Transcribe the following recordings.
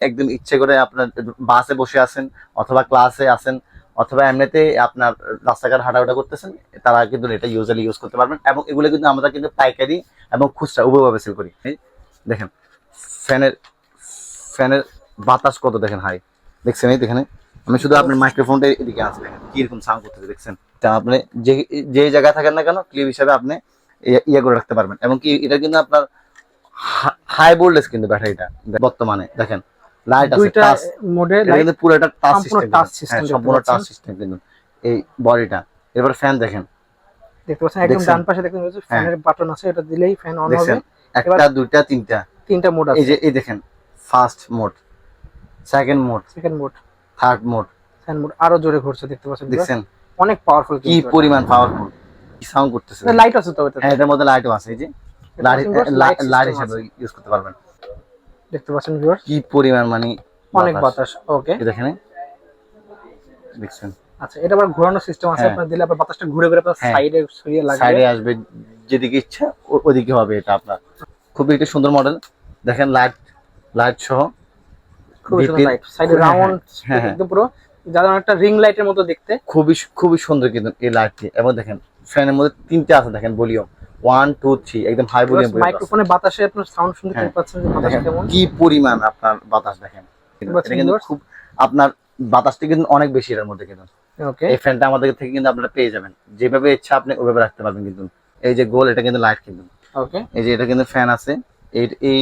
একদম ইচ্ছে করে আপনার বাসে বসে আছেন অথবা ক্লাসে আছেন অথবা এমনিতে আপনার রাস্তাঘাট হাঁটাহাঁটা করতেছেন, তারা কিন্তু এটা ইউজুয়ালি ইউজ করতে পারবেন এবং এগুলো কিন্তু আমরা কিন্তু পাইকারি এবং খুচরা উভয়ভাবে সেল করি। দেখেন, ফ্যানের ফ্যানের বাতাস কত দেখেন হাই। দেখছেন এই দেখেন, আমি শুধু আপনার মাইক্রোফোনটা এদিকে দেখেন কীরকম সাউন্ড করতেছে, দেখছেন? তা আপনি যে যে জায়গায় থাকেন না কেন ক্লিপ হিসাবে আপনি ইয়ে- করে রাখতে পারবেন। এবং কি এটা কিন্তু আপনার হাই ভোল্টেজ কিন্তু ব্যাটারিটা বর্তমানে, দেখেন। লাইট আছে দুইটা মোডে এটা কিন্তু টাচ সিস্টেম সম্পূর্ণ টাচ সিস্টেম কিন্তু। এই বডিটা এবার ফ্যান দেখেন। দেখতে পাচ্ছেন? একদম ডান পাশে ফ্যানের বাটন আছে এটা দিলেই ফ্যান অন হবে। একটা দুইটা তিনটা। তিনটা মোড এই যে এই দেখেন first mode second mode second mode third mode fan mode আরও জোরে ঘুরছে দেখতে পাচ্ছেন দেখছেন? অনেক পাওয়ারফুল কি পরিমাণ পাওয়ারফুল সাউন্ড করতেছে? লাইট আছে তো এটাতে হ্যাঁ এটার মধ্যে লাইটও আছে এই যে। লাইট লাইট হিসাবে ইউজ করতে পারবেন। দেখতে পাচ্ছেন ভিউয়ার্স কি পরিমাণ মানে অনেক বাতাস? ওকে দেখেন। দেখছেন? আচ্ছা এটা আবার ঘোরানো সিস্টেম আছে হ্যাঁ। আপনার দিলে আবার বাতাসটা ঘুরে ঘুরে আপনার হ্যাঁ। সাইডে সরিয়ে লাগবে। সাইডে আসবে যেদিকে ইচ্ছা ওদিকে হবে এটা আপনার। খুবই একটা সুন্দর মডেল দেখেন লাইট লাইট সহ। খুব সুন্দর লাইট সাইডে হ্যাঁ, রাউন্ড হ্যাঁ, হ্যাঁ। একদম পুরো যারা একটা রিং লাইটের মতো দেখতে। খুবই খুবই সুন্দর কিন্তু এই লাইটটি এবং দেখেন ফ্যানের মধ্যে তিনটে আছে দেখেন ভলিউম ওয়ান টু থ্রি একদম হাই ভলিউম মাইক্রোফোনে বাতাসে আপনার সাউন্ড শুনতে হ্যাঁ। পাচ্ছেন যে বাতাস কেমন? কি পরিমাণ আপনার বাতাস দেখেন। এটা কিন্তু খুব আপনার বাতাসটা কিন্তু অনেক বেশি এর মধ্যে কিন্তু। ওকে এই ফ্যানটা আমাদের থেকে কিন্তু আপনারা পেয়ে যাবেন। যেভাবে ইচ্ছা আপনি ওইভাবে রাখতে পারবেন কিন্তু। এই যে গোল এটা কিন্তু লাইট কিন্তু। ওকে এই যে এটা কিন্তু ফ্যান আছে। এই এই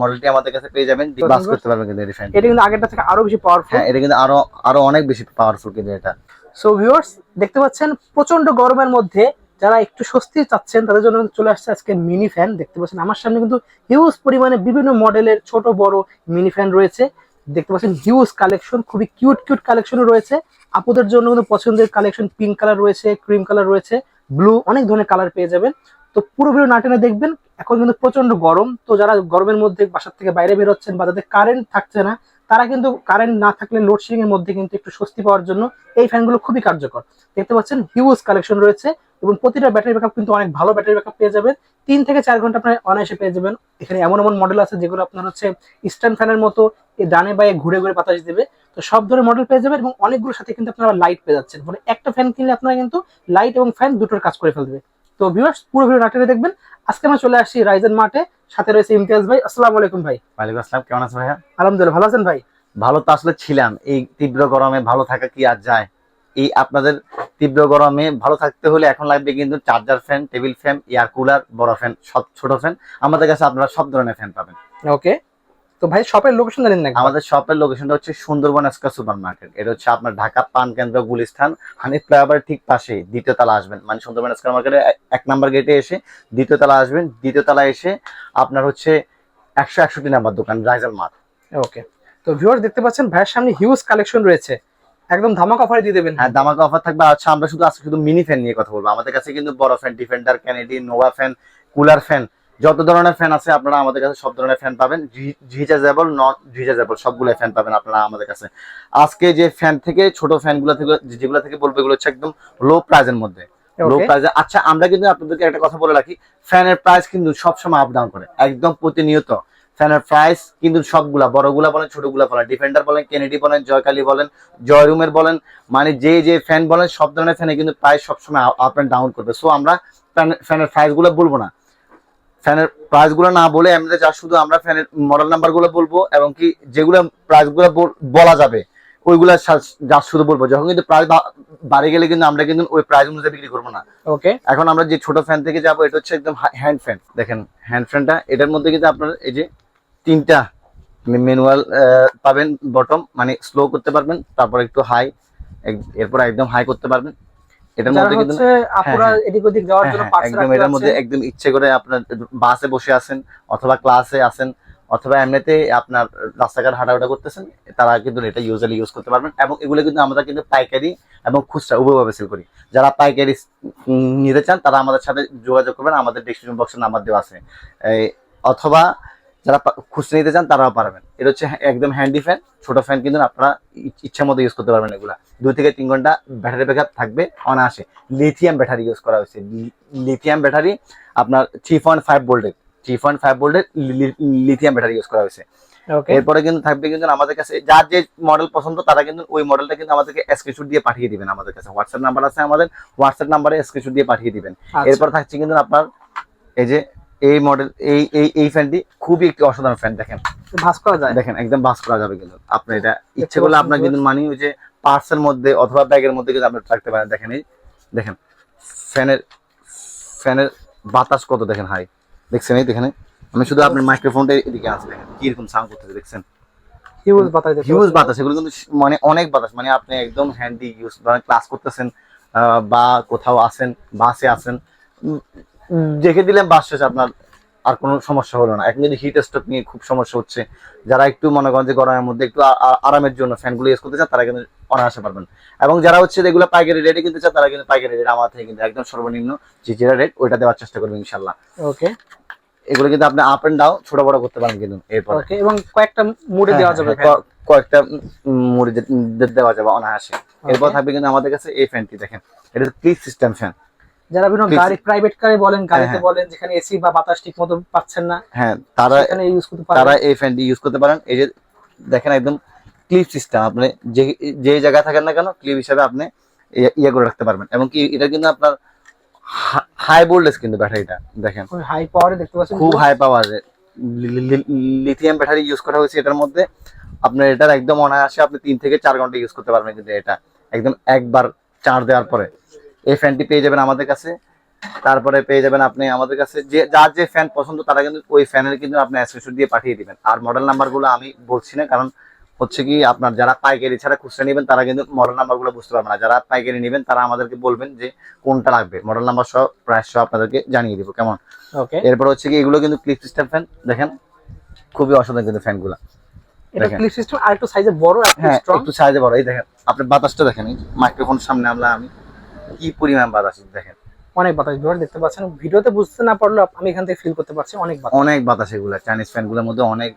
মডেলটি আমাদের কাছে পেয়ে যাবেন। বাস করতে পারবেন কিন্তু এই ফ্যান এটা কিন্তু আগেরটা থেকে আরও বেশি পাওয়ারফুল হ্যাঁ এটা কিন্তু আরও আরও অনেক বেশি পাওয়ারফুল কিন্তু এটা। সো ভিউয়ার্স দেখতে পাচ্ছেন প্রচণ্ড গরমের মধ্যে যারা একটু স্বস্তি চাচ্ছেন, তাদের জন্য চলে আসছে আজকে মিনি ফ্যান দেখতে পাচ্ছেন আমার সামনে কিন্তু হিউজ পরিমাণে বিভিন্ন মডেলের ছোট, বড় মিনি ফ্যান রয়েছে। দেখতে পাচ্ছেন হিউজ কালেকশন খুবই কিউট কিউট কালেকশনও রয়েছে। আপুদের জন্য কিন্তু পছন্দের কালেকশন পিঙ্ক কালার রয়েছে ক্রিম কালার রয়েছে ব্লু অনেক ধরনের কালার পেয়ে যাবেন। তো পুরো ভিডিও না টেনে দেখবেন, এখন কিন্তু প্রচণ্ড গরম। তো যারা গরমের মধ্যে বাসার থেকে বাইরে বেরোচ্ছেন বা যাদের কারেন্ট থাকছে না তারা কিন্তু কারেন্ট না থাকলে লোডশেডিং এর মধ্যে কিন্তু একটু স্বস্তি পাওয়ার জন্য এই ফ্যানগুলো খুবই কার্যকর। দেখতে পাচ্ছেন হিউজ কালেকশন রয়েছে এবং প্রতিটা ব্যাটারি ব্যাকআপ কিন্তু অনেক ভালো ব্যাটারি ব্যাকআপ পেয়ে যাবেন। তিন থেকে চার ঘণ্টা আপনার অনায়াসে পেয়ে যাবেন। এখানে এমন এমন মডেল আছে যেগুলো আপনার হচ্ছে স্ট্যান্ড ফ্যানের মতো ডানে বায়ে ঘুরে ঘুরে বাতাস দেবে। তো সব ধরনের মডেল পেয়ে যাবেন এবং অনেকগুলোর সাথে কিন্তু আপনারা লাইট পেয়ে যাচ্ছেন। মানে একটা ফ্যান কিনলে আপনারা কিন্তু লাইট এবং ফ্যান দুটোর কাজ করে ফেলবে। তো ভিউয়ার্স পুরো ভিডিও নাটকে দেখবেন। আজকে আমরা চলে আসছি রাইজেন মার্টে সাথে রয়েছে ইমতিয়াজ ভাই। আসসালামু আলাইকুম ভাই। ওয়ালাইকুম আসসালাম। কেমন আছো ভাইয়া? আলহামদুলিল্লাহ ভালো আছেন ভাই? ভালো তো আসলে ছিলাম। এই তীব্র গরমে ভালো থাকা কি আর যায়? এই আপনাদের তীব্র গরমে ভালো থাকতে হলে এখন লাগবে কিন্তু charger fan table fan air cooler বড় ফ্যান সব ছোট ফ্যান আমাদের কাছে আপনারা সব ধরনের ফ্যান পাবেন। ওকে তো ভাই শপের লোকেশন জানেন না আমাদের শপের লোকেশনটা হচ্ছে সুন্দরবন এসকা সুপার মার্কেট এটা হচ্ছে আপনার ঢাকা পান কেন্দ্র গুলিস্থান। হানিফ ফ্লাইওভার ঠিক পাশে দ্বিতীয় তলা আসবেন। মানে সুন্দরবন এসকা মার্কেটে এক নাম্বার গেটে এসে দ্বিতীয় তলা আসবেন। দ্বিতীয় তলা এসে আপনার হচ্ছে একশো একষট্টি নাম্বার দোকান রাইজাল মার্ট ওকে তো ভিউয়ার্স দেখতে পাচ্ছেন ভাইয়ের সামনে হিউজ কালেকশন রয়েছে। একদম ধামাকা অফারে দিয়ে দেবেন। হ্যাঁ দামাকা অফার থাকবে। আচ্ছা আমরা শুধু আজকে শুধু মিনি ফ্যান নিয়ে কথা বলব। আমাদের কাছে কিন্তু বড় fan Defender Kennedy Nova fan cooler fan যত ধরনের ফ্যান আছে আপনারা আমাদের কাছে সব ধরনের ফ্যান পাবেন। রিচার্জেবল নন রিচার্জেবল সবগুলো ফ্যান পাবেন আপনারা আমাদের কাছে। আজকে যে ফ্যান থেকে ছোট ফ্যানগুলো থেকে যেগুলো থেকে বলব এগুলো হচ্ছে একদম লো প্রাইজের মধ্যে। লো প্রাইজে আচ্ছা আমরা কিন্তু আপনাদেরকে একটা কথা বলে রাখি ফ্যানের প্রাইস কিন্তু সবসময় আপ ডাউন করে একদম প্রতিনিয়ত। ফ্যানের প্রাইস কিন্তু সবগুলা বড়গুলা বলেন ছোটগুলা বলেন ডিফেন্ডার বলেন কেনেডি বলেন জয়কালী বলেন জয়রুমের বলেন মানে যে যে ফ্যান বলেন সব ধরনের ফ্যানে কিন্তু প্রাইস সবসময় আপ অ্যান্ড ডাউন করবে। সো আমরা ফ্যানের প্রাইসগুলো বলব না। ফ্যানের প্রাইসগুলো না বলে এমনিতে যা শুধু আমরা ফ্যানের মডেল নাম্বারগুলো বলব এবং কি যেগুলো প্রাইসগুলো বলা যাবে ওইগুলা যা শুধু বলব। যখন কিন্তু প্রাইস বাড়ে গেলে কিন্তু আমরা কিন্তু ওই প্রাইস অনুযায়ী বিক্রি করব না। ওকে এখন আমরা যে ছোট ফ্যান থেকে যাব এটা হচ্ছে একদম হ্যান্ড ফ্যান দেখেন হ্যান্ড ফ্যানটা এটার মধ্যে কিন্তু আপনার এই যে তিনটা ম্যানুয়াল পাবেন বটম মানে স্লো করতে পারবেন তারপর একটু হাই এরপর একদম হাই করতে পারবেন। এটার মধ্যে কিন্তু হচ্ছে আপুরা হ্যাঁ, এদিক ওদিক যাওয়ার হ্যাঁ, জন্য হ্যাঁ, একদম এটার মধ্যে একদম ইচ্ছে করে আপনার বাসে বসে আছেন অথবা ক্লাসে আছেন অথবা এমনিতে আপনার রাস্তাঘাট হাঁটাহাঁটা করতেছেন তারা কিন্তু এটা ইউজুয়ালি ইউজ করতে পারবেন এবং এগুলো কিন্তু আমরা কিন্তু পাইকারি এবং খুচরা উভয়ভাবে সেল করি। যারা পাইকারি নিতে চান তারা আমাদের সাথে যোগাযোগ করবেন আমাদের ডিসক্রিপশন বক্সের নাম্বার দেওয়া আছে। অথবা যারা খুচরা নিতে চান তারাও পারবেন। এটা হচ্ছে একদম হ্যান্ডি ফ্যান ছোট ফ্যান কিন্তু আপনারা ইচ্ছা মতো ইউজ করতে পারবেন এগুলা। দুই থেকে তিন ঘণ্টা ব্যাটারি ব্যাকআপ থাকবে অনায়াসে। লিথিয়াম ব্যাটারি ইউজ করা হয়েছে। লিথিয়াম ব্যাটারি আপনার থ্রি পয়েন্ট ফাইভ ভোল্টের থ্রি পয়েন্ট ফাইভ ভোল্টের লিথিয়াম ব্যাটারি ইউজ করা হয়েছে। এরপরে কিন্তু থাকবে কিন্তু আমাদের কাছে যার যে মডেল পছন্দ তারা কিন্তু ওই মডেলটা কিন্তু আমাদেরকে স্ক্রিনশট দিয়ে পাঠিয়ে দিবেন আমাদের কাছে। হোয়াটসঅ্যাপ নাম্বার আছে আমাদের হোয়াটসঅ্যাপ নাম্বারে স্ক্রিনশট দিয়ে পাঠিয়ে দিবেন। আচ্ছা। এরপর থাকছে কিন্তু আপনার এই যে এই মডেল এই এই এই ফ্যানটি খুবই একটি অসাধারণ ফ্যান দেখেন। ভাস করা যায়? দেখেন একদম বাস করা যাবে কিন্তু। আপনি এটা ইচ্ছে করলে আপনার? কিন্তু মানে ওই যে পার্সের মধ্যে অথবা ব্যাগের মধ্যে কিন্তু আপনি রাখতে পারেন। দেখেন এই দেখেন ফ্যানের ফ্যানের বাতাস কত দেখেন হাই। দেখছেন এই দেখেন আমি শুধু আপনার মাইক্রোফোনটা এদিকে আছে দেখেন কীরকম সাউন্ড করতেছে দেখছেন? হিউজ বাতাস হিউজ বাতাস এগুলো কিন্তু মানে অনেক বাতাস মানে আপনি একদম হ্যান্ডি ইউজ ধরেন ক্লাস করতেছেন বা কোথাও আছেন বাসে আছেন রেখে দিলেন বাস শেষে আপনার আর কোনো সমস্যা হলো না। এখন যদি হিট স্ট্রোক নিয়ে খুব সমস্যা হচ্ছে যারা একটু মনে করেন যে গরমের মধ্যে একটু আরামের জন্য ফ্যানগুলো ইউজ করতে চান তারা কিন্তু অনায়াসে পারবেন। এবং যারা হচ্ছে এগুলো পাইকারি রেটে কিনতে চান তারা কিন্তু পাইকারি রেট আমার থেকে কিন্তু একদম সর্বনিম্ন যে যেটা রেট ওইটা দেওয়ার চেষ্টা করবেন ইনশাল্লাহ ওকে এগুলো কিন্তু আপনি আপ এন্ড ডাউন ছোট বড় করতে পারেন কিন্তু এরপর। ওকে এবং কয়েকটা মুডে দেওয়া যাবে। হ্যাঁ, কয়েকটা উম, মুড়ি দে- দে- দেওয়া যাবে অনায়াসে। এরপর থাকবে কিন্তু আমাদের কাছে এই ফ্যানটি দেখেন। এটা ক্লিক সিস্টেম ফ্যান যারা বিভিন্ন গাড়ি প্রাইভেট কারে বলেন গাড়িতে হ্যাঁ। বলেন যেখানে এসি বা বাতাস ঠিক মতো পাচ্ছেন না হ্যাঁ তারা সেখানে ইউজ করতে তারা এই ফ্যানটি ইউজ করতে পারেন। এই যে দেখেন একদম ক্লিপ সিস্টেম আপনি যে যে জায়গায় থাকেন না কেন ক্লিপ হিসাবে আপনি ইয়ে- ইয়ে করে রাখতে পারবেন। এবং কি এটা কিন্তু আপনার হাই ভোল্টেজ কিন্তু ব্যাটারিটা দেখেন। হাই পাওয়ারে দেখতে পাচ্ছেন। খুব high power lithium battery use করা হয়েছে এটার মধ্যে। আপনার এটার একদম অনায়াসে আপনি তিন থেকে চার ঘণ্টা ইউজ করতে পারবেন কিন্তু এটা। একদম একবার চার্জ দেওয়ার পরে। এই ফ্যানটি পেয়ে যাবেন আমাদের কাছে। তারপরে পেয়ে যাবেন আপনি আমাদের কাছে। যে যার যে ফ্যান পছন্দ তারা কিন্তু ওই ফ্যানের কিন্তু আপনি স্ক্রিনশট দিয়ে পাঠিয়ে দিবেন। আর মডেল নাম্বারগুলো আমি বলছি না কারণ হচ্ছে কি আপনার যারা পাইকারি ছাড়া খুচরা নেবেন তারা কিন্তু মডেল নাম্বারগুলো বুঝতে পারবে না। যারা পাইকারি নেবেন তারা আমাদেরকে বলবেন যে কোনটা লাগবে। মডেল নাম্বার সহ প্রাইস সহ আপনাদেরকে জানিয়ে দিব কেমন? ওকে এরপর হচ্ছে কি এগুলো কিন্তু ক্লিপ সিস্টেম ফ্যান দেখেন খুবই অসাধারণ কিন্তু ফ্যানগুলো এটা। ক্লিপ সিস্টেম আর একটু সাইজে বড় হ্যাঁ স্ট্রং একটু সাইজে বড়। এই দেখেন আপনি বাতাসটা দেখেন মাইক্রোফোন সামনে আমরা আমি কি পরিমাণ বাতাস দেখেন? অনেক বাতাস। বিভার দেখতে পাচ্ছেন ভিডিওতে বুঝতে না পারলেও আমি এখান থেকে ফিল করতে পারছি অনেক বাতাস। অনেক বাতাস এগুলো চাইনিজ ফ্যানগুলোর মধ্যে অনেক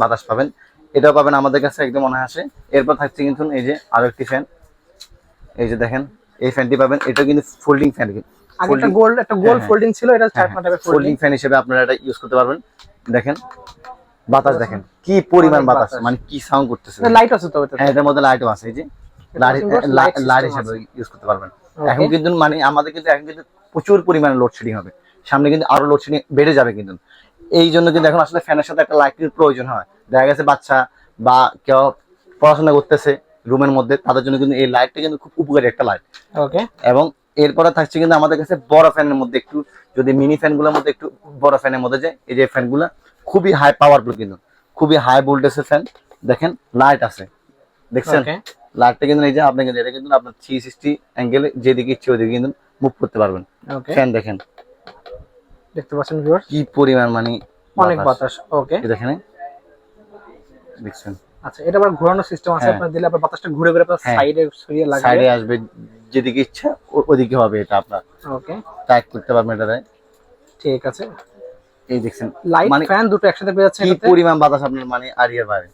বাতাস পাবেন। এটাও পাবেন আমাদের কাছে একদম অনায়াসে। এরপর থাকছে কিন্তু এই যে আরও একটি ফ্যান এই যে দেখেন এই ফ্যানটি পাবেন। এটা কিন্তু ফোল্ডিং ফ্যান আগে একটা গোল একটা গোল ফোল্ডিং ছিল এটা চার পাঁচ ফোল্ডিং ফোল্ডিং ফ্যান হিসেবে আপনারা এটা ইউজ করতে পারবেন। দেখেন বাতাস দেখেন। কি পরিমাণ বাতাস বাতাস। মানে কি সাউন্ড করতেছে। লাইট আছে তো হ্যাঁ এটার মধ্যে লাইটও আছে এই যে। লাইট লাইট হিসেবে ইউজ করতে পারবেন. এখন কিন্তু মানে আমাদের কিন্তু এখন কিন্তু প্রচুর পরিমাণে লোডশেডিং হবে। সামনে কিন্তু আরও লোডশেডিং বেড়ে যাবে কিন্তু। এই জন্য কিন্তু এখন আসলে ফ্যানের সাথে একটা লাইটের প্রয়োজন হয়। দেখা গেছে বাচ্চা বা কেউ পড়াশোনা করতেছে রুমের মধ্যে তাদের জন্য কিন্তু এই লাইটটা কিন্তু খুব উপকারী একটা লাইট ওকে এবং এরপরে থাকছে কিন্তু আমাদের কাছে বড় ফ্যানের মধ্যে একটু যদি মিনি ফ্যানগুলোর মধ্যে একটু বড় ফ্যানের মধ্যে যায় এই যে ফ্যানগুলো খুবই হাই পাওয়ারফুল কিন্তু। খুবই হাই ভোল্টেজের ফ্যান দেখেন লাইট আছে। দেখছেন? ওকে কিন্তু এই যে আপনি কিন্তু এটা কিন্তু আপনার থ্রি সিক্সটি অ্যাঙ্গেলে যেদিকে ইচ্ছে ওদিকে কিন্তু মুভ করতে পারবেন। ফ্যান দেখেন। দেখতে পাচ্ছেন ভিউয়ার কি পরিমাণ মানে অনেক বাতাস। ওকে দেখেন। দেখছেন? আচ্ছা এটা আবার সিস্টেম আছে হ্যাঁ। আপনার দিলে আপনার বাতাসটা ঘুরে ঘুরে আপনার হ্যাঁ। সাইডে সরিয়ে লাগবে। সাইডে আসবে যেদিকে ইচ্ছা ওদিকে হবে এটা আপনার। ওকে টাইট করতে পারবেন এটাতে। ঠিক আছে। এই দেখছেন। লাইট মানে ফ্যান দুটো একসাথে পেয়ে যাচ্ছে কি পরিমাণ বাতাস আপনার মানে আরিয়ার বাইরে।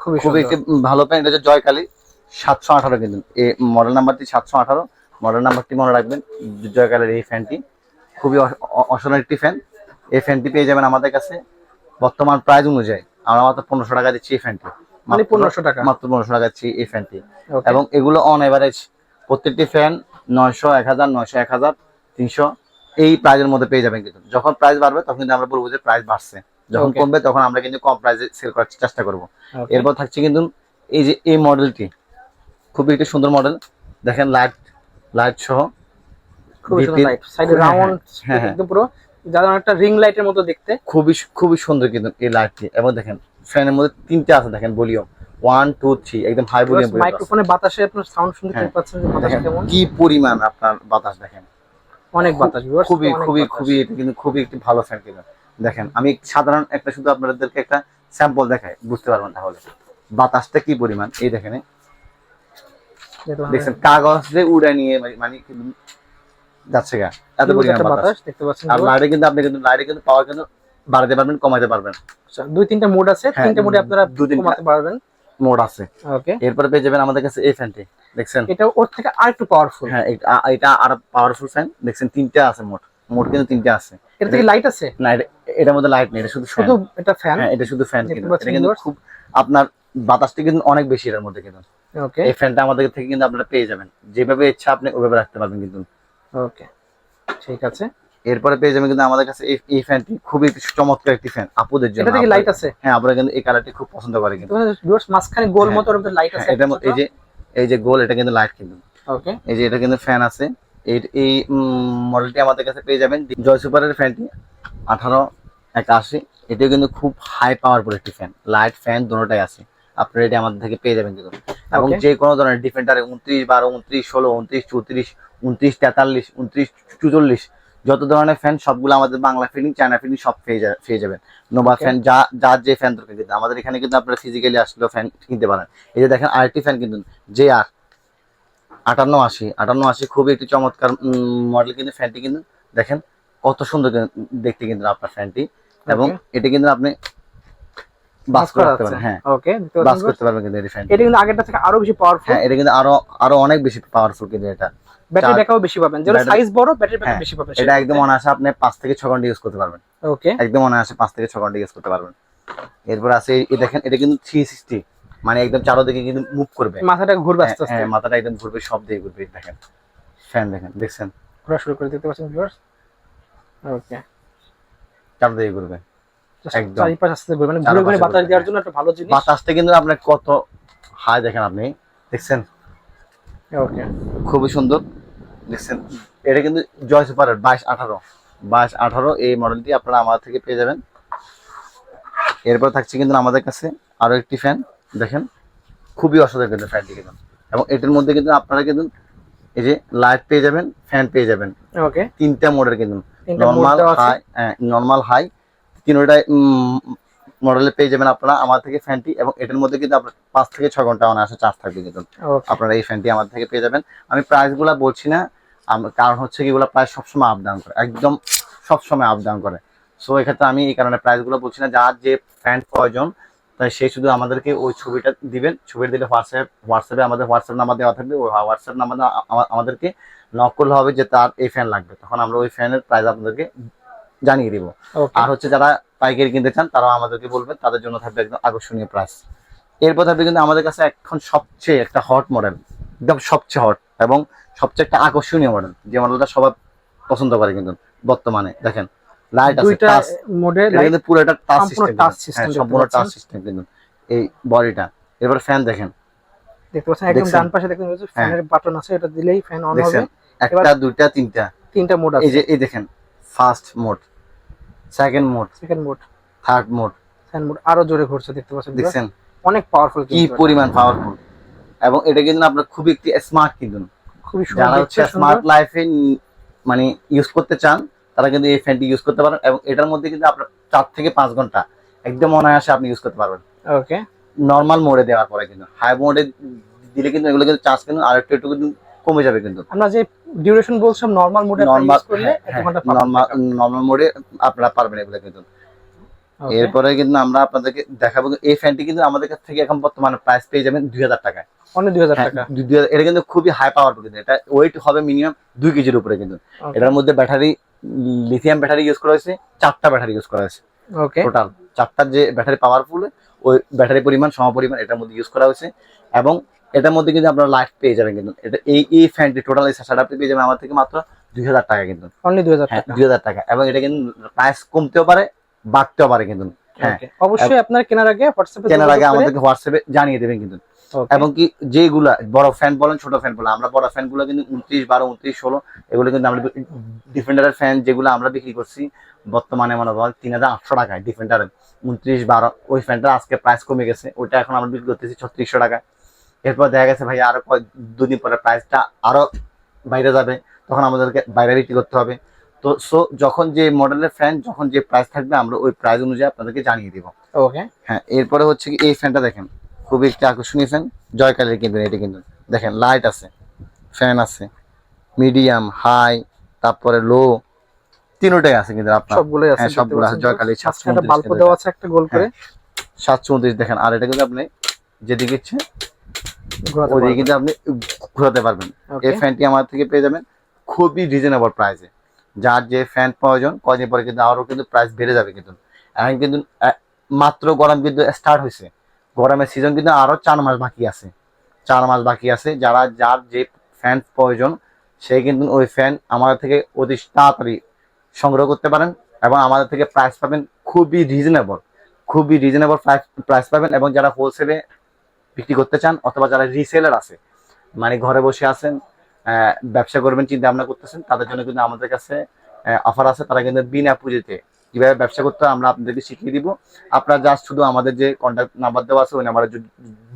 খুবই খুবই একটি ভালো প্যান্ট এটা হচ্ছে জয়কালী সাতশো আঠারো কিন্তু। এই মডেল নাম্বারটি সাতশো আঠারো মডেল নাম্বারটি মনে রাখবেন জয়কালের এই ফ্যানটি খুবই অস- অসাধারণ একটি ফ্যান এই ফ্যানটি পেয়ে যাবেন আমাদের কাছে বর্তমান প্রাইস অনুযায়ী। আমরা মাত্র পনেরোশো টাকা দিচ্ছি এই ফ্যানটি মানে 1500 টাকা। মাত্র পনেরোশো টাকা দিচ্ছি এই ফ্যানটি এবং এগুলো অন এভারেজ প্রত্যেকটি ফ্যান নয়শো এক হাজার নয়শো এক হাজার তিনশো এই প্রাইজের মধ্যে পেয়ে যাবেন কিন্তু। যখন প্রাইস বাড়বে তখন কিন্তু আমরা বলব যে প্রাইস বাড়ছে। যখন কমবে তখন আমরা কিন্তু কম প্রাইসে সেল করার চেষ্টা করব। এরপর থাকছে কিন্তু এই যে এই মডেলটি খুবই একটি সুন্দর মডেল দেখেন লাইট লাইট সহ। খুবই সুন্দর লাইট সাইডে রাউন্ড। একদম পুরো যারা একটা রিং লাইটের মতো দেখতে। খুবই খুবই সুন্দর কিন্তু এই লাইটটি এবং দেখেন ফ্যানের মধ্যে তিনটে আছে দেখেন ভলিউম ওয়ান টু থ্রি একদম হাই ভলিউম মাইক্রোফোনে বাতাসে আপনার সাউন্ড শুনতে হ্যাঁ। পাচ্ছেন যে বাতাস কেমন। কি পরিমাণ আপনার বাতাস দেখেন। অনেক বাতাস খুবই খুবই খুবই এটা কিন্তু খুবই একটি ভালো ফ্যান কিন্তু। দেখেন আমি সাধারণ একটা শুধু আপনাদেরকে একটা স্যাম্পল দেখাই বুঝতে পারবেন তাহলে। বাতাসটা কি পরিমাণ? এই দেখেন। দেখছেন কাগজ যে উড়ে নিয়ে মানে- মানে যাচ্ছে গা এত পরিমাণ বাতাস। দেখতে পাচ্ছেন আর লাইটে কিন্তু আপনি কিন্তু লাইটে কিন্তু পাওয়ার কিন্তু বাড়াতে পারবেন কমাতে পারবেন। আচ্ছা, দুই তিনটা মোড আছে হ্যাঁ, তিনটা মোডে আপনারা দু তিনটা। কমাতে পারবেন। মোড আছে। ওকে। এরপরে পেয়ে যাবেন আমাদের কাছে এই ফ্যানটি দেখছেন? এটা ওর থেকে আর একটু পাওয়ারফুল হ্যাঁ এটা- আর পাওয়ারফুল ফ্যান দেখছেন তিনটা আছে মোট মোট কিন্তু তিনটা আছে। এটা থেকে লাইট আছে? না এটা এটার মধ্যে লাইট নেই এটা শুধু শুধু এটা ফ্যান হ্যাঁ এটা শুধু ফ্যান কিন্তু এটা কিন্তু খুব আপনার বাতাসটা কিন্তু অনেক বেশি এটার মধ্যে কিন্তু। ওকে এই ফ্যানটা আমাদের থেকে কিন্তু আপনারা পেয়ে যাবেন। যেভাবে ইচ্ছা আপনি ওইভাবে রাখতে পারবেন কিন্তু। ওকে ঠিক আছে। এরপরে পেয়ে যাবেন কিন্তু আমাদের কাছে এই ফ্যানটি খুবই চমৎকার একটি ফ্যান আপুদের জন্য। এটা থেকে লাইট আছে? হ্যাঁ আপনারা কিন্তু এই কালারটি খুব পছন্দ করে কিন্তু। ভিউয়ার্স মাঝখানে গোল হ্যাঁ। মতো ওর লাইট হ্যাঁ, আছে মধ্যে এই যে এই যে গোল এটা কিন্তু লাইট কিন্তু। ওকে এই যে এটা কিন্তু ফ্যান আছে। এই এই মডেলটি আমাদের কাছে পেয়ে যাবেন। জয় সুপারের ফ্যানটি আঠারো একাশি এটিও কিন্তু খুব হাই পাওয়ার পাওয়ারফুল একটি ফ্যান লাইট ফ্যান দুটোটাই আছে। আপনারা এটি আমাদের থেকে পেয়ে যাবেন কিন্তু। এবং যে কোনো ধরনের ডিফেন্ডারে উনত্রিশ বারো উনত্রিশ ষোলো উনত্রিশ চৌত্রিশ উনত্রিশ তেতাল্লিশ উনত্রিশ চুচল্লিশ যত ধরনের ফ্যান সবগুলো আমাদের বাংলা ফিটিং চায়না ফিটিং সব পেয়ে যা- পেয়ে যাবেন। নোভা. ফ্যান যা যার যে ফ্যান দরকার কিন্তু। আমাদের এখানে কিন্তু আপনারা ফিজিক্যালি আসলেও ফ্যান কিনতে পারেন। এই যে দেখেন আরেকটি ফ্যান কিন্তু। যে আর আটান্ন আশি। আটান্ন আশি খুবই একটি চমৎকার মডেল কিন্তু ফ্যানটি কিন্তু। দেখেন কত সুন্দর দেখতে কিন্তু আপনার ফ্যানটি এবং এটি কিন্তু আপনি বাস হ্যাঁ। ওকে বাস করতে পারবেন কিন্তু এই এটা কিন্তু আগেরটা থেকে আরও বেশি পাওয়ারফুল হ্যাঁ এটা কিন্তু আরও আরও অনেক বেশি পাওয়ারফুল কিন্তু এটা। ব্যাটারি চার- বেশি পাবেন। যেটা সাইজ বড় ব্যাটারি ব্যাকআপ হ্যাঁ, বেশি পাবেন এটা একদম অনায়াসে আপনি পাঁচ থেকে ছ ঘণ্টা ইউজ করতে পারবেন। ওকে একদম অনায়াসে পাঁচ থেকে ছ ঘণ্টা ইউজ করতে পারবেন। এরপর আছে এই- দেখেন এটা কিন্তু থ্রি সিক্সটি মানে একদম চারোদিকে কিন্তু মুভ করবে। মাথাটা ঘুরবে আস্তে আস্তে। হ্যাঁ, মাথাটা একদম ঘুরবে সব দিয়ে ঘুরবে দেখেন। ফ্যান দেখেন দেখছেন? ঘোরা শুরু করে দিতে পারছেন ভিউয়ার্স ওকে চারোদিকে ঘুরবে। একদম। চারিপাশ আস্তে ঘুরবে। মানে ঘুরে ঘুরে বাতাস দেওয়ার জন্য একটা ভালো জিনিস। বাতাসটা কিন্তু আপনার কত হাই দেখেন আপনি। দেখছেন? ওকে খুবই সুন্দর। দেখছেন? এটা কিন্তু জয় সুপারের বাইশ আঠারো। বাইশ আঠারো এই মডেলটি আপনারা আমার থেকে পেয়ে যাবেন। এরপর থাকছে কিন্তু আমাদের কাছে আরও একটি ফ্যান দেখেন? খুবই অসাধারণ কিন্তু ফ্যানটি কিন্তু। এবং এটার মধ্যে কিন্তু আপনারা কিন্তু এই যে লাইট পেয়ে যাবেন ফ্যান পেয়ে যাবেন। ওকে তিনটা মোডের কিন্তু। নর্মাল হাই নর্মাল হাই তিনটাই মডেলে পেয়ে যাবেন আপনারা আমার থেকে ফ্যানটি এবং এটার মধ্যে কিন্তু আপনার পাঁচ থেকে ছ ঘণ্টা অনায়াসে চার্জ থাকবে কিন্তু। আপনারা এই ফ্যানটি আমার থেকে পেয়ে যাবেন। আমি প্রাইসগুলো বলছি না কারণ হচ্ছে কি এগুলো প্রায় সবসময় আপ ডাউন করে একদম সবসময় আপ ডাউন করে। সো এক্ষেত্রে আমি এই কারণে প্রাইসগুলো বলছি না যার যে ফ্যান প্রয়োজন তাই সে শুধু আমাদেরকে ওই ছবিটা দিবেন ছবিটা দিলে হোয়াটসঅ্যাপ হোয়াটসঅ্যাপে আমাদের হোয়াটসঅ্যাপ নাম্বার দেওয়া থাকবে ওই হোয়াটসঅ্যাপ নাম্বার আমাদেরকে নক করলে হবে যে তার এই ফ্যান লাগবে। তখন আমরা ওই ফ্যানের প্রাইস আপনাদেরকে জানিয়ে দিব। আর হচ্ছে যারা পাইকারি কিনতে চান তারাও আমাদেরকে বলবেন তাদের জন্য থাকবে একদম আকর্ষণীয় প্রাইস এরপর থাকবে কিন্তু আমাদের কাছে এখন সবচেয়ে একটা হট মডেল একদম সবচেয়ে হট এবং সবচেয়ে একটা আকর্ষণীয় মডেল যে মডেলটা সবাই পছন্দ করে কিন্তু বর্তমানে। দেখেন লাইট আছে দুইটা টাচ মোডে এটা কিন্তু পুরো একটা টাচ সিস্টেম হ্যাঁ সম্পূর্ণ টাচ সিস্টেম কিন্তু। এই বডিটা এবার ফ্যান দেখেন। দেখতে পাচ্ছেন? একদম ডান পাশে ফ্যানের বাটন আছে এটা দিলেই ফ্যান অন হবে। একটা দুইটা তিনটা। তিনটা মোড এই যে এই দেখেন first mode second mode second mode third mode fan mode আরও জোরে ঘুরছে দেখতে পাচ্ছেন দেখছেন? অনেক পাওয়ারফুল কি পরিমাণ পাওয়ারফুল এবং এটা কিন্তু আপনার খুবই একটি স্মার্ট কিন্তু। খুবই যারা সুন্দর। হচ্ছে স্মার্ট লাইফে মানে ইউজ করতে চান তারা কিন্তু এই ফ্যানটি ইউজ করতে পারেন এবং এটার মধ্যে কিন্তু আপনার চার থেকে পাঁচ ঘণ্টা একদম অনায়াসে আপনি ইউজ করতে পারবেন। ওকে নর্মাল মোডে দেওয়ার পরে কিন্তু। হাই মোডে দিলে কিন্তু এগুলো কিন্তু চার্জ কিন্তু আরেকটু একটু কিন্তু কমে যাবে কিন্তু। আমরা যে ডিউরেশন বলছিলাম নর্মাল মোডে নর্মাল নর্মাল মোডে আপনারা পারবেন এগুলো কিন্তু। এরপরে কিন্তু আমরা আপনাদেরকে দেখাবো এই ফ্যানটি কিন্তু আমাদের কাছ থেকে এখন বর্তমানে প্রাইস পেয়ে যাবেন দুই হাজার টাকায়। অনেক দুই হাজার হ্যাঁ, টাকা। এটা কিন্তু খুবই হাই পাওয়ারফুল কিন্তু। এটা ওয়েট হবে মিনিমাম দুই কেজির উপরে কিন্তু। এটার মধ্যে ব্যাটারি লিথিয়াম ব্যাটারি ইউজ করা হয়েছে চারটা ব্যাটারি ইউজ করা হয়েছে। ওকে টোটাল চারটার যে ব্যাটারি পাওয়ারফুল ওই ব্যাটারি পরিমাণ সমপরিমাণ এটার মধ্যে ইউজ করা হয়েছে। এবং এটার মধ্যে কিন্তু আপনারা লাইট পেয়ে যাবেন কিন্তু। এটা এই এই ফ্যানটি টোটাল এই সাসাটা পেয়ে যাবেন আমার থেকে মাত্র দুই হাজার টাকা কিন্তু। অনলি দুই হাজার হ্যাঁ টাকা। দুই হাজার টাকা। এবং এটা কিন্তু প্রাইস কমতেও পারে বাড়তেও পারে কিন্তু। হ্যাঁ। অবশ্যই আপনার কেনার আগে হোয়াটসঅ্যাপে কেনার আগে আমাদেরকে হোয়াটসঅ্যাপে জানিয়ে দেবেন কিন্তু। এবং কি যেগুলা বড় ফ্যান বলেন ছোট ফ্যান বলেন আমরা বড় ফ্যান কিন্তু উনত্রিশ বারো উনত্রিশ ষোলো এগুলো কিন্তু আমরা ডিফেন্ডারের ফ্যান যেগুলো আমরা বিক্রি করছি বর্তমানে মনে হয় তিন হাজার আটশো টাকায় ডিফেন্ডারের উনত্রিশ বারো ওই ফ্যানটা আজকে প্রাইস কমে গেছে ওইটা এখন আমরা বিক্রি করতেছি ছত্রিশশো টাকা এরপর দেখা গেছে ভাই আরও দুদিন পরে প্রাইসটা আরও বাইরে যাবে তখন আমাদেরকে বাইরে বিক্রি করতে হবে। তো সো যখন যে মডেলের ফ্যান যখন যে প্রাইস থাকবে আমরা ওই প্রাইস অনুযায়ী আপনাদেরকে জানিয়ে দিব। ওকে হ্যাঁ এরপরে হচ্ছে কি এই ফ্যানটা দেখেন খুবই একটি আকর্ষণীয় ফ্যান জয় কালের কিনবেন এটি কিন্তু। দেখেন লাইট আছে ফ্যান আছে মিডিয়াম হাই তারপরে লো তিনটাই আছে কিন্তু আপনার। সবগুলোই আছে হ্যাঁ, সবগুলো আছে, জয়কালী, সাতশো উনত্রিশ বাল্ব দেওয়া আছে একটা গোল করে। সাতশো উনত্রিশ দেখেন আর এটা কিন্তু আপনি যেদিকে ইচ্ছে ওদিকে। কিন্তু আপনি ঘোরাতে পারবেন। এই ফ্যানটি আমার থেকে পেয়ে যাবেন খুবই রিজনেবল প্রাইসে যার যে ফ্যান প্রয়োজন কয়দিন পরে কিন্তু আরও কিন্তু প্রাইস বেড়ে যাবে কিন্তু। এখন কিন্তু মাত্র গরম কিন্তু স্টার্ট হয়েছে। গরমের সিজন কিন্তু আরও চার মাস বাকি আছে। চার মাস বাকি আছে। যারা, যার যে ফ্যান প্রয়োজন, সে কিন্তু ওই ফ্যান আমাদের থেকে অতি তাড়াতাড়ি সংগ্রহ করতে পারেন এবং আমাদের থেকে প্রাইস পাবেন খুবই রিজনেবল খুবই রিজনেবল প্রাইস প্রাইস পাবেন এবং যারা হোলসেলে বিক্রি করতে চান অথবা যারা রিসেলার আছে মানে ঘরে বসে আছেন ব্যবসা করবেন চিন্তা ভাবনা করতেছেন তাদের জন্য কিন্তু আমাদের কাছে অফার আছে। তারা কিন্তু বিনা পুঁজিতে কীভাবে ব্যবসা করতে হয় আমরা আপনাদেরকে শিখিয়ে দিব। আপনারা জাস্ট শুধু আমাদের যে কন্ট্যাক্ট নাম্বার দেওয়া আছে ওই নাম্বারে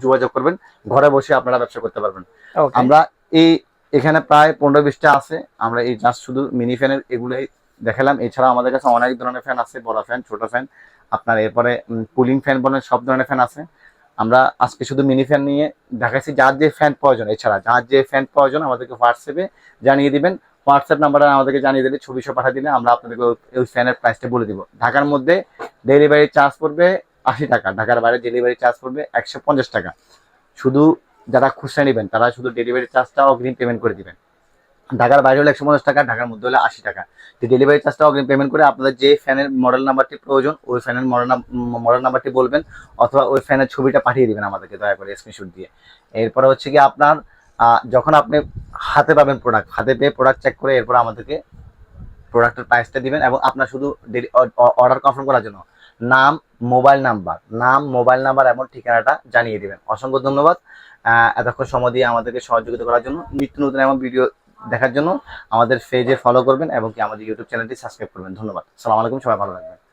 যোগাযোগ করবেন। ঘরে বসে আপনারা ব্যবসা করতে পারবেন. আমরা এই এখানে প্রায় পনেরো বিশটা আছে। আমরা এই জাস্ট শুধু মিনি ফ্যানের এগুলোই দেখালাম। এছাড়া আমাদের কাছে অনেক ধরনের ফ্যান আছে বড় ফ্যান ছোট ফ্যান আপনার এরপরে কুলিং ফ্যান বলেন সব ধরনের ফ্যান আছে। আমরা আজকে শুধু মিনি ফ্যান নিয়ে দেখাচ্ছি যার যে ফ্যান প্রয়োজন, এছাড়া যার যে ফ্যান প্রয়োজন, আমাদেরকে হোয়াটসঅ্যাপে জানিয়ে দিবেন। হোয়াটসঅ্যাপ নাম্বারে আমাদেরকে জানিয়ে দিলে, ছবি সব পাঠিয়ে দিলে আমরা আপনাদেরকে ওই- ফ্যানের প্রাইসটা বলে দিব। ঢাকার মধ্যে ডেলিভারি চার্জ পড়বে আশি টাকা, ঢাকার বাইরে ডেলিভারি চার্জ পড়বে একশো পঞ্চাশ টাকা। শুধু যারা খুচরা নেবেন, তারা শুধু ডেলিভারি চার্জটা অগ্রিম পেমেন্ট করে দিবেন। ঢাকার বাইরে হলে একশো পঞ্চাশ টাকা, ঢাকার মধ্যে হলে আশি টাকা। যে ডেলিভারি চার্জটা অগ্রিম পেমেন্ট করে আপনাদের যে ফ্যানের মডেল নাম্বারটি প্রয়োজন, ওই ফ্যানের মডেল মডেল নাম্বারটি বলবেন অথবা ওই ফ্যানের ছবিটা পাঠিয়ে দেবেন আমাদেরকে দয়া করে স্ক্রিনশট দিয়ে। এরপরে হচ্ছে কি আপনার যখন আপনি হাতে পাবেন প্রোডাক্ট হাতে পেয়ে প্রোডাক্ট চেক করে এরপর আমাদেরকে প্রোডাক্টের প্রাইসটা দিবেন এবং আপনার শুধু অর্ডার কনফার্ম করার জন্য নাম মোবাইল নাম্বার নাম মোবাইল নাম্বার এবং ঠিকানাটা জানিয়ে দিবেন। অসংখ্য ধন্যবাদ। এতক্ষণ সময় দিয়ে আমাদেরকে সহযোগিতা করার জন্য। নিত্য নতুন এমন ভিডিও দেখার জন্য আমাদের পেজে ফলো করবেন এবং কি আমাদের ইউটিউব চ্যানেলটি সাবস্ক্রাইব করবেন। ধন্যবাদ। সালাম আলাইকুম, সবাই ভালো থাকবেন।